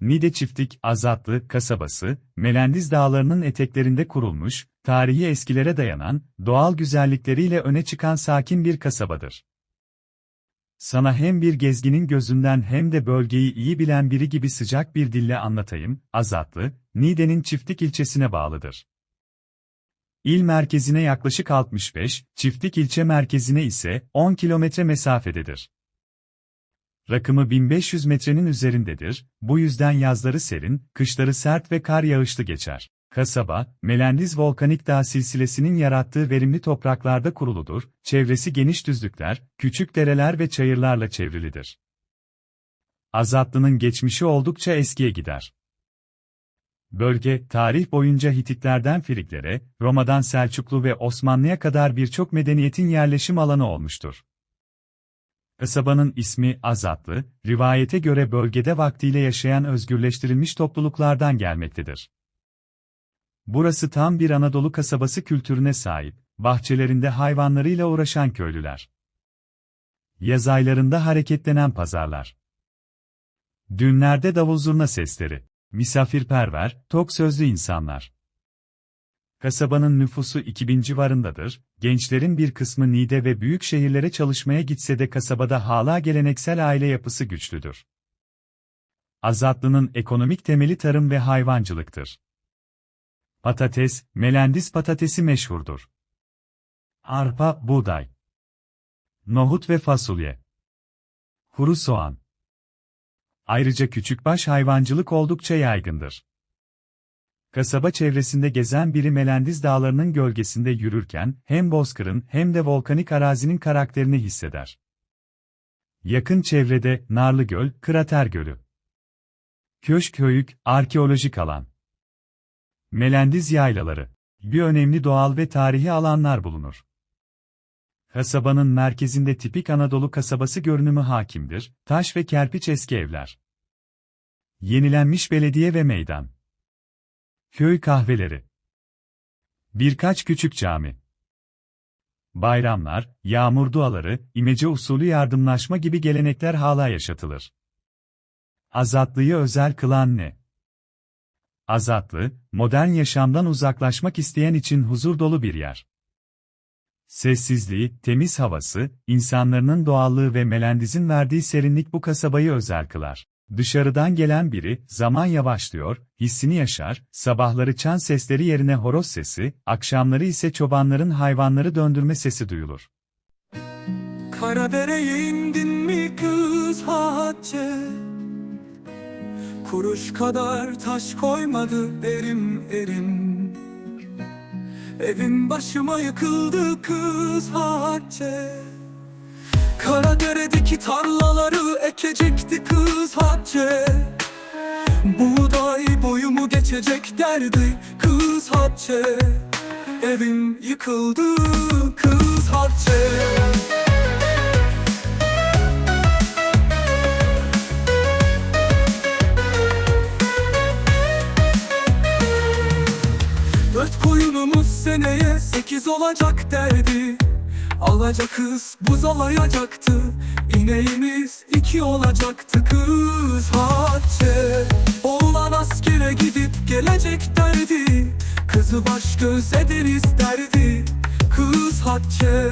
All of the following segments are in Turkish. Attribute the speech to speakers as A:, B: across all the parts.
A: Niğde Çiftlik, Azatlı, kasabası, Melendiz Dağları'nın eteklerinde kurulmuş, tarihi eskilere dayanan, doğal güzellikleriyle öne çıkan sakin bir kasabadır. Sana hem bir gezginin gözünden hem de bölgeyi iyi bilen biri gibi sıcak bir dille anlatayım, Azatlı, Niğde'nin Çiftlik ilçesine bağlıdır. İl merkezine yaklaşık 65, Çiftlik ilçe merkezine ise 10 kilometre mesafededir. Rakımı 1500 metrenin üzerindedir, bu yüzden yazları serin, kışları sert ve kar yağışlı geçer. Kasaba, Melendiz Volkanik Dağ silsilesinin yarattığı verimli topraklarda kuruludur, çevresi geniş düzlükler, küçük dereler ve çayırlarla çevrilidir. Azatlı'nın geçmişi oldukça eskiye gider. Bölge, tarih boyunca Hititlerden Friklere, Roma'dan Selçuklu ve Osmanlı'ya kadar birçok medeniyetin yerleşim alanı olmuştur. Kasabanın ismi Azatlı, rivayete göre bölgede vaktiyle yaşayan özgürleştirilmiş topluluklardan gelmektedir. Burası tam bir Anadolu kasabası kültürüne sahip, bahçelerinde hayvanlarıyla uğraşan köylüler. Yaz aylarında hareketlenen pazarlar. Dünlerde davul zurna sesleri, misafirperver, tok sözlü insanlar. Kasabanın nüfusu 2000 civarındadır, gençlerin bir kısmı Niğde ve büyük şehirlere çalışmaya gitse de kasabada hala geleneksel aile yapısı güçlüdür. Azatlı'nın ekonomik temeli tarım ve hayvancılıktır. Patates, Melendiz patatesi meşhurdur. Arpa, buğday. Nohut ve fasulye. Kuru soğan. Ayrıca küçükbaş hayvancılık oldukça yaygındır. Kasaba çevresinde gezen biri Melendiz dağlarının gölgesinde yürürken hem bozkırın hem de volkanik arazinin karakterini hisseder. Yakın çevrede Narlıgöl, Krater Gölü. Köşk Höyük, arkeolojik alan. Melendiz yaylaları. Bir önemli doğal ve tarihi alanlar bulunur. Kasabanın merkezinde tipik Anadolu kasabası görünümü hakimdir, taş ve kerpiç eski evler. Yenilenmiş belediye ve meydan. Köy kahveleri. Birkaç küçük cami. Bayramlar, yağmur duaları, imece usulü yardımlaşma gibi gelenekler hala yaşatılır. Azatlıyı özel kılan ne? Azatlı, modern yaşamdan uzaklaşmak isteyen için huzur dolu bir yer. Sessizliği, temiz havası, insanların doğallığı ve Melendiz'in verdiği serinlik bu kasabayı özel kılar. Dışarıdan gelen biri, zaman yavaşlıyor, hissini yaşar, sabahları çan sesleri yerine horoz sesi, akşamları ise çobanların hayvanları döndürme sesi duyulur.
B: Karadere'ye indin mi kız Hatice? Kuruş kadar taş koymadı erim erim. Evin başıma yıkıldı kız Hatice. Karadere'deki tarlaları ekecekti kız Hatice derdi kız Hatice. Evim yıkıldı kız Hatice. Dört koyunumuz seneye sekiz olacak derdi. Alacak kız buz alayacaktı. İneğimiz iki olacaktı kız Kızı baş göz ederiz derdi Kız Hatice.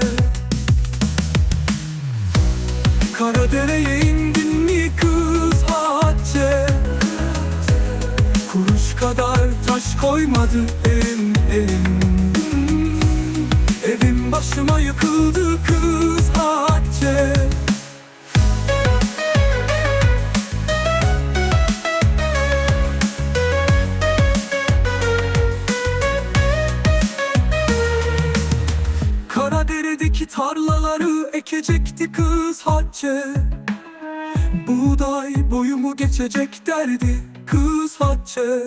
B: Karadere'ye indin mi kız Hatice? Kuruş kadar taş koymadı elim elim. Evim başıma yıkıldı kız tarlaları ekecekti kız Hatice. Buğday boyumu geçecek derdi kız Hatice.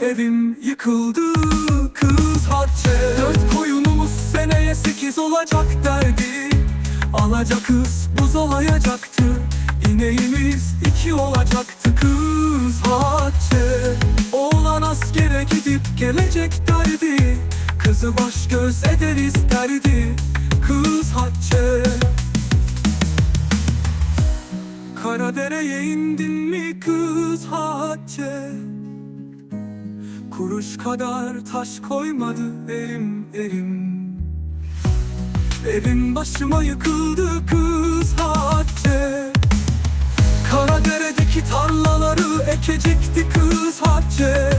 B: Evim yıkıldı kız Hatice. Dört koyunumuz seneye sekiz olacak derdi. Alacak kız buz olayacaktı İneğimiz iki olacaktı kız Hatice. Oğlan askere gidip gelecek derdi. Kızı baş göz ederiz derdi Karadere'ye indin mi kız Hatice? Kuruş kadar taş koymadı elim elim. Evim başıma yıkıldı kız Hatice. Karadere'deki tarlaları ekecekti kız Hatice.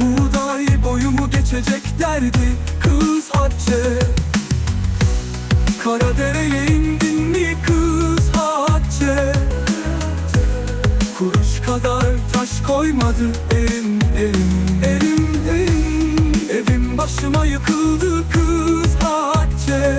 B: Buğday boyumu geçecek derdi kız Hatice kadar taş koymadı elim elim. Elim elim Evim başıma yıkıldı kız Hatice